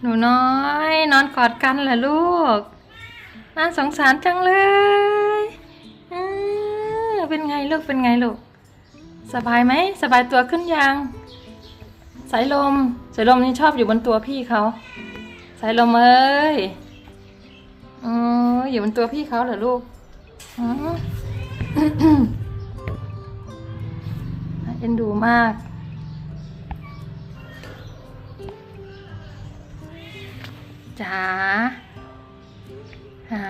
หนูน้อย นอนกอดกันเหรอลูก น่าสงสารจังเลยเออเป็นไงลูกเป็นไงลูก สบายไหม สบายตัวขึ้นยัง สายลม สายลมนี่ชอบอยู่บนตัวพี่เขา สายลมเอ้ยอ๋ออยู่บนตัวพี่เขาเหรอลูกอ๋อเอ็นดูมาก จ๋าหา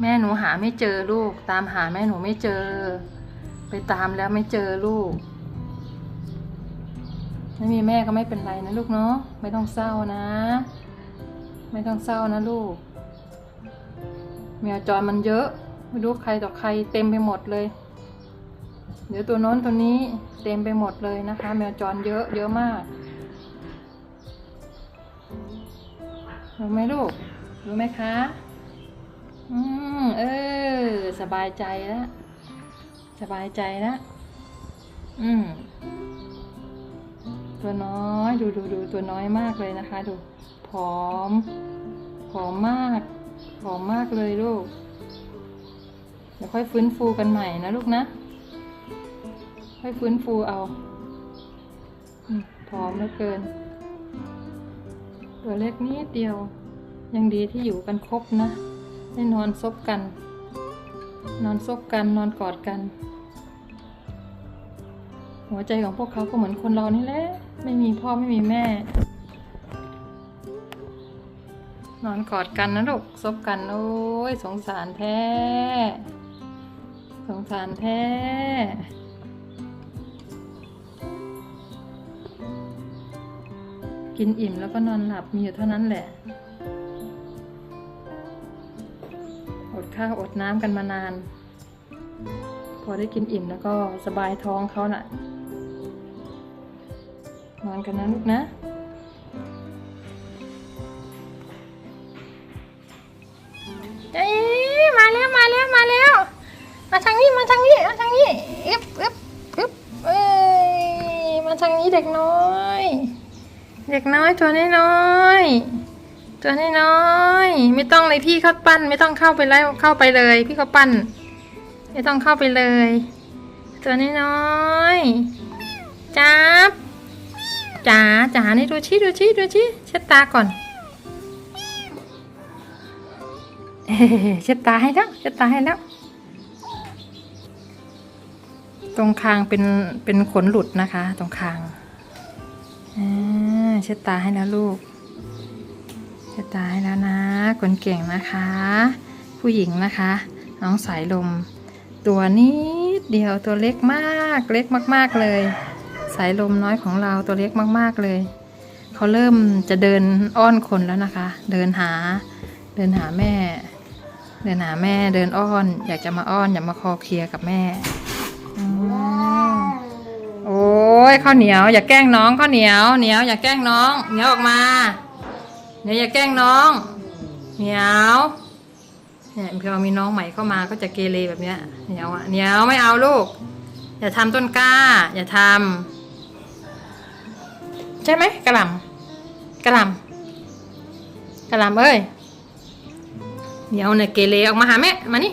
แม่หนูหาไม่เจอลูก ตามหาแม่หนูไม่เจอ ไปตามแล้วไม่เจอลูก ไม่มีแม่ก็ไม่เป็นไรนะลูกเนาะไม่ต้องเศร้านะ ไม่ต้องเศร้านะลูกแมวจรมันเยอะ ไม่รู้ใครต่อใครเต็มไปหมดเลย เดี๋ยวตัวโน้นตัวนี้เต็มไปหมดเลยนะคะ แมวจรเยอะเยอะมาก รู้ไหมลูก รู้ไหมคะ อืมเออ สบายใจแล้ว สบายใจแล้ว อืม ตัวน้อยดูดูดูตัวน้อยมากเลยนะคะ ดู ผอม ผอมมาก ผอมมากเลยลูก เดี๋ยวค่อยฟื้นฟูกันใหม่นะลูกนะ ค่อยฟื้นฟูเอาอืมผอมเหลือเกิน ตัวเล็กนิดเดียว ยังดีที่อยู่กันครบนะได้นอนซบกัน นอนซบกันนอนกอดกัน หัวใจของพวกเขาก็เหมือนคนเรานี่แหละไม่มีพ่อไม่มีแม่ นอนกอดกันนะลูกซบกันโอ้ยสงสารแท้ สงสารแท้ กินอิ่มแล้วก็นอนหลับมีอยู่เท่านั้นแหละ อดข้าวอดน้ำกันมานาน พอได้กินอิ่มแล้วก็สบายท้องเขาน่ะ นอนกันนะลูกนะเอ้ยมาแล้วมาแล้วมาแล้ว มาทางนี้มาทางนี้มาทางนี้อึบอึบอึบเอ้ยมาทางนี้เด็กน้อย เด็กน้อยตัวน้อยๆตัวน้อยๆไม่ต้องเลยพี่เขาปั้น ไม่ต้องเข้าไปแล้วเข้าไปเลย พี่เขาปั้น ไม่ต้องเข้าไปเลย ตัวน้อยๆจับจ๋าจ๋านี่ดูชี้ดูชี้ดูชี้เช็ดตาก่อนเอ้ยเช็ดตาให้แล้วเช็ดตาให้แล้ว ตรงคางเป็นเป็นขนหลุดนะคะ ตรงคางอ่า เช็ดตาให้แล้วลูก เช็ดตาให้แล้วนะ คนเก่งนะคะ ผู้หญิงนะคะ น้องสายลม ตัวนิดเดียวตัวเล็กมากเล็กมาก ๆเลย สายลมน้อยของเราตัวเล็กมากๆเลยเขาเริ่มจะเดินอ้อนคนแล้วนะคะ เดินหา เดินหาแม่ เดินหาแม่เดินอ้อน อยากจะมาอ้อนอยากมาคอเคลียร์กับแม่อืมโอ้ ยข้าวเหนียว อย่าแกล้งน้องข้าวเหนียวเหนียว อย่าแกล้งน้องเหนียวออกมาเหนียวอย่าแกล้งน้องเหนียวเนี่ยพอมีน้องใหม่เข้ามาก็จะเกเรแบบเนี้ยเหนียวอะเหนียวไม่เอาลูก อย่าทำต้นกล้า อย่าทำใช่ไหมกระหล่ำกระหล่ำกระหล่ำเอ้ยเดี๋ยวเนี่ยเกเรออกมาหาแม่มานี่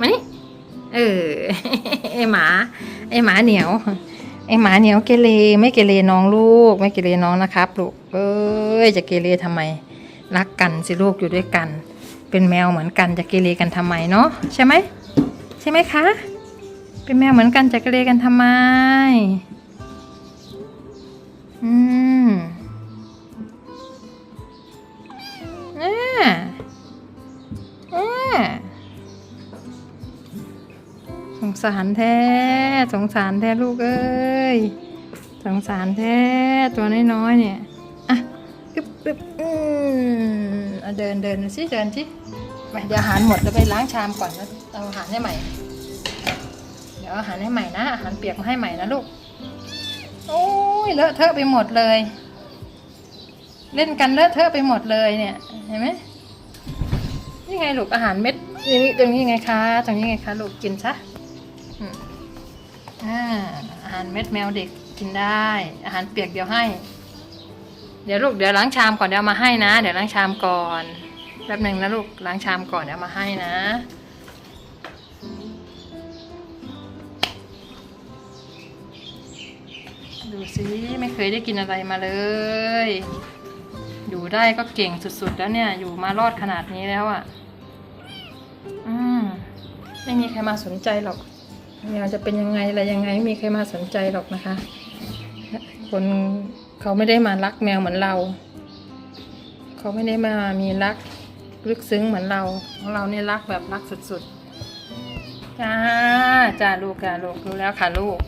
มานี่เออไอหมาไอหมาเหนียว ไอหมาเหนียวเกเรไม่เกเรน้องลูก ไม่เกเรน้องนะครับลูกเอ้ยจะเกเรทำไม รักกันสิลูกอยู่ด้วยกัน เป็นแมวเหมือนกันจะเกเรกันทำไมเนาะใช่ไหมใช่ไหมคะ เป็นแมวเหมือนกันจะเกเรกันทำไม อืมอ่า สงสารแท้ สงสารแท้ลูกเอ้ย สงสารแท้ตัวน้อยๆเนี่ย อะอึบอึบอืมอะเดินเดินสิเดินสิไปเดี๋ยวอาหารหมดแล้วไปล้างชามก่อนแล้วเอาอาหารให้ใหม่ เดี๋ยวอาอาหารให้ใหม่นะอาหารเปียกมาให้ใหม่นะลูก โอ้ยเลอะเทอะไปหมดเลย เล่นกันเลอะเทอะไปหมดเลยเนี่ยเห็นไหมนี่ไงลูกอาหารเม็ดอย่างนี้ตรงนี้ไงคะตรงนี้ไงคะลูกกินซะ อาหารเม็ดแมวเด็กกินได้ อาหารเปียกเดี๋ยวให้ เดี๋ยวลูกเดี๋ยวล้างชามก่อนเดี๋ยวมาให้นะ เดี๋ยวล้างชามก่อนแป๊บหนึ่งนะลูกล้างชามก่อนเดี๋ยวเอามาให้นะดูสิไม่เคยได้กินอะไรมาเลย อยู่ได้ก็เก่งสุดๆ แล้วเนี่ย อยู่มารอดขนาดนี้แล้วอะ่ะ อืม ไม่มีใครมาสนใจหรอก แมวจะเป็นยังไงอะไรยังไงไม่มีใครมาสนใจหรอกนะคะ คนเขาไม่ได้มารักแมวเหมือนเรา เขาไม่ได้มามีรักลึกซึ้งเหมือนเราของเราเนี่ยรักแบบรักสุดๆจ้าจ้าลูกจ้าลูกรู้แล้วค่ะลูก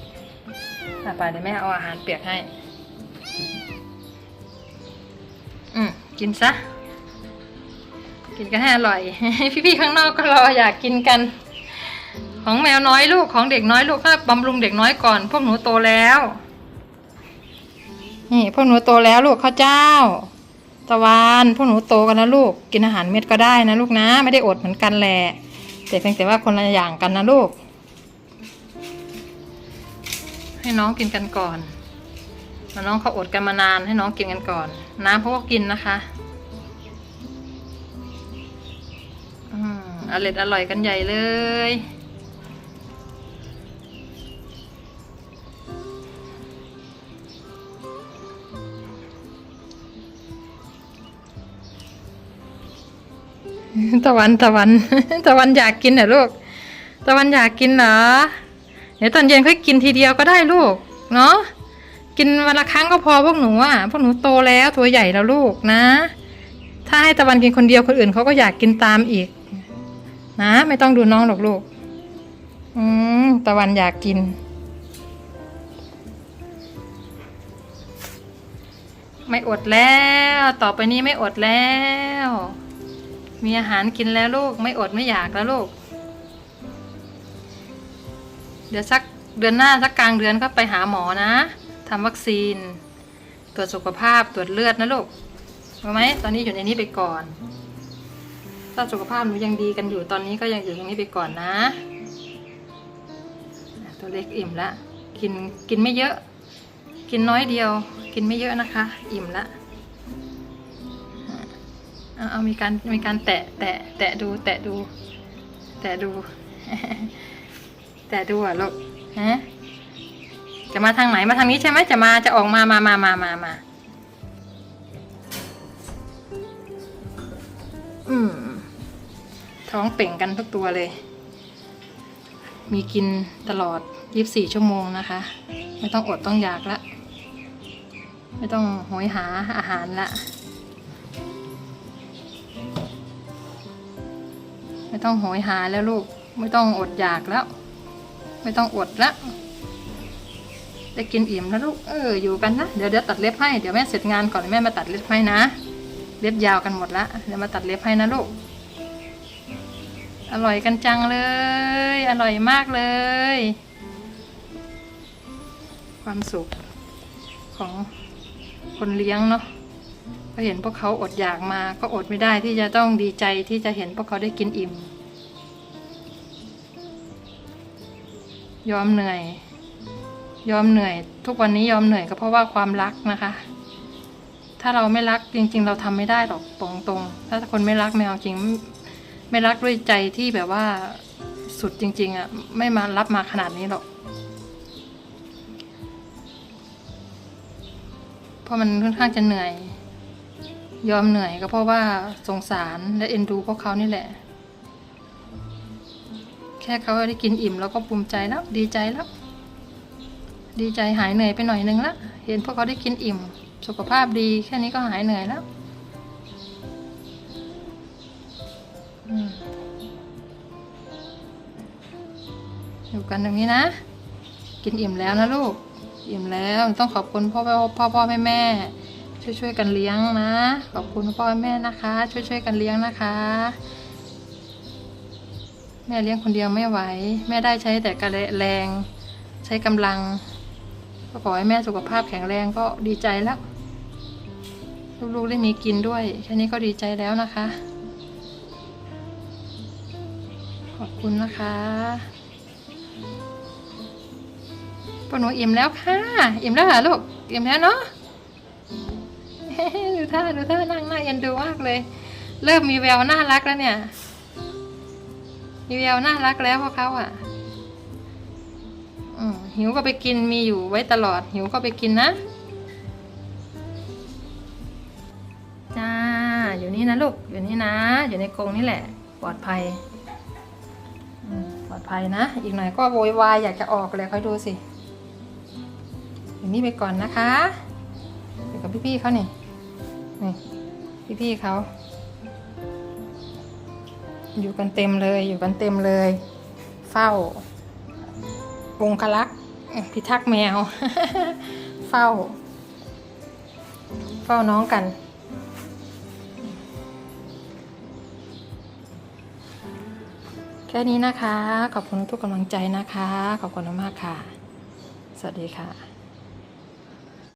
อะไปเดี๋ยวแม่เอาอาหารเปียกให้ อืมกินซะ กินกันให้อร่อย พี่ๆข้างนอกก็รออยากกินกัน ของแมวน้อยลูกของเด็กน้อยลูกก็บำรุงเด็กน้อยก่อน พวกหนูโตแล้ว นี่พวกหนูโตแล้วลูกข้าวเจ้า ตะวันพวกหนูโตกันแล้วลูกกินอาหารเม็ดก็ได้นะลูกนะ ไม่ได้อดเหมือนกันแหละแต่เพียงแต่ว่าคนละอย่างกันนะลูก ให้น้องกินกันก่อนน้องเขาอดกันมานานให้น้องกินกันก่อน น้ำเขาก็กินนะคะอืมอร่อยอร่อยกันใหญ่เลย ตะวันตะวัน ตะวันอยากกินเหรอลูก ตะวันอยากกินเหรอ เดี๋ยวตอนเย็นค่อยกินทีเดียวก็ได้ลูก เนาะกินวันละครั้งก็พอพวกหนูอะ พวกหนูโตแล้วตัวใหญ่แล้วลูกนะ ถ้าให้ตะวันกินคนเดียวคนอื่นเขาก็อยากกินตามอีก นะ ไม่ต้องดูน้องหรอกลูก อืมตะวันอยากกิน ไม่อดแล้ว ต่อไปนี้ไม่อดแล้ว มีอาหารกินแล้วลูกไม่อดไม่อยากแล้วลูก เดี๋ยวสักเดือนหน้าสักกลางเดือนก็ไปหาหมอนะทำวัคซีน ตรวจสุขภาพตรวจเลือดนะลูกรู้ไหมตอนนี้อยู่ในนี้ไปก่อน ถ้าสุขภาพหนูยังดีกันอยู่ตอนนี้ก็ยังอยู่ตรงนี้ไปก่อนนะ ตัวเล็กอิ่มละกินกินไม่เยอะ กินน้อยเดียว กินไม่เยอะนะคะ อิ่มละ เอาเอามีการมีการแตะแตะแตะดูแตะดู แตะดู แตะดูอะลูกฮะจะมาทางไหนมาทางนี้ใช่ไหมจะมาจะออกมามามามามามาอืมท้องเป่งกันทุกตัวเลย มีกินตลอด 24 ชั่วโมงนะคะ ไม่ต้องอดต้องอยากละ ไม่ต้องโหยหาอาหารละ ไม่ต้องโหยหาแล้วลูก ไม่ต้องอดอยากแล้ว ไม่ต้องอดละได้กินอิ่มแล้วลูกเอออยู่กันนะเดี๋ยวเดี๋ยวตัดเล็บให้เดี๋ยวแม่เสร็จงานก่อนแม่มาตัดเล็บให้นะ เล็บยาวกันหมดละเดี๋ยวมาตัดเล็บให้นะลูก อร่อยกันจังเลย อร่อยมากเลย ความสุขของคนเลี้ยงเนาะ ก็เห็นพวกเขาอดอยากมา ก็อดไม่ได้ที่จะต้องดีใจที่จะเห็นพวกเขาได้กินอิ่ม ยอมเหนื่อย ยอมเหนื่อย ทุกวันนี้ยอมเหนื่อยก็เพราะว่าความรักนะคะ ถ้าเราไม่รักจริง ๆ เราทำไม่ได้หรอกตรงๆ ถ้าคนไม่รักแมวจริง ไม่รักด้วยใจที่แบบว่าสุดจริง ๆอะไม่มารับมาขนาดนี้หรอกเพราะมันค่อนข้างจะเหนื่อย ยอมเหนื่อยก็เพราะว่าสงสารและเอ็นดูพวกเขานี่แหละ แค่เขาได้กินอิ่มแล้วก็ภูมิใจแล้ว ดีใจแล้ว ดีใจหายเหนื่อยไปหน่อยนึงละเห็นพวกเขาได้กินอิ่ม สุขภาพดีแค่นี้ก็หายเหนื่อยแล้วอยู่กันตรงนี้นะ กินอิ่มแล้วนะลูก อิ่มแล้วต้องขอบคุณพ่อพ่อพ่อพ่อแม่แม่ ช่วยๆกันเลี้ยงนะ ขอบคุณพ่อแม่นะคะ ช่วยๆกันเลี้ยงนะคะ แม่เลี้ยงคนเดียวไม่ไหว แม่ได้ใช้แต่กระแรงใช้กำลัง ก็ขอให้แม่สุขภาพแข็งแรงก็ดีใจแล้วลูกๆได้มีกินด้วย แค่นี้ก็ดีใจแล้วนะคะ ขอบคุณนะคะพวกหนูอิ่มแล้วค่ะ อิ่มแล้วเหรอลูก อิ่มแล้วเนาะ ดูท่าดูท่านั่งน่าเอ็นดูมากเลย เริ่มมีแววน่ารักแล้วเนี่ย มีแววน่ารักแล้วพวกเขาอะหิวก็ไปกินมีอยู่ไว้ตลอด หิวก็ไปกินนะจ้าอยู่นี่นะลูกอยู่นี่นะ อยู่ในกรงนี่แหละ ปลอดภัยปลอดภัยนะ อีกหน่อยก็โวยวายอยากจะออกเลยค่อยดูสิอยู่นี่ไปก่อนนะคะอยู่กับพี่ๆเขานี่ นี่พี่ๆเขา อยู่กันเต็มเลยอยู่กันเต็มเลย เฝ้าองคลักษ์พิทักษ์แมว เฝ้า เฝ้าน้องกันแค่นี้นะคะ ขอบคุณทุกกำลังใจนะคะ ขอบคุณมากค่ะ สวัสดีค่ะ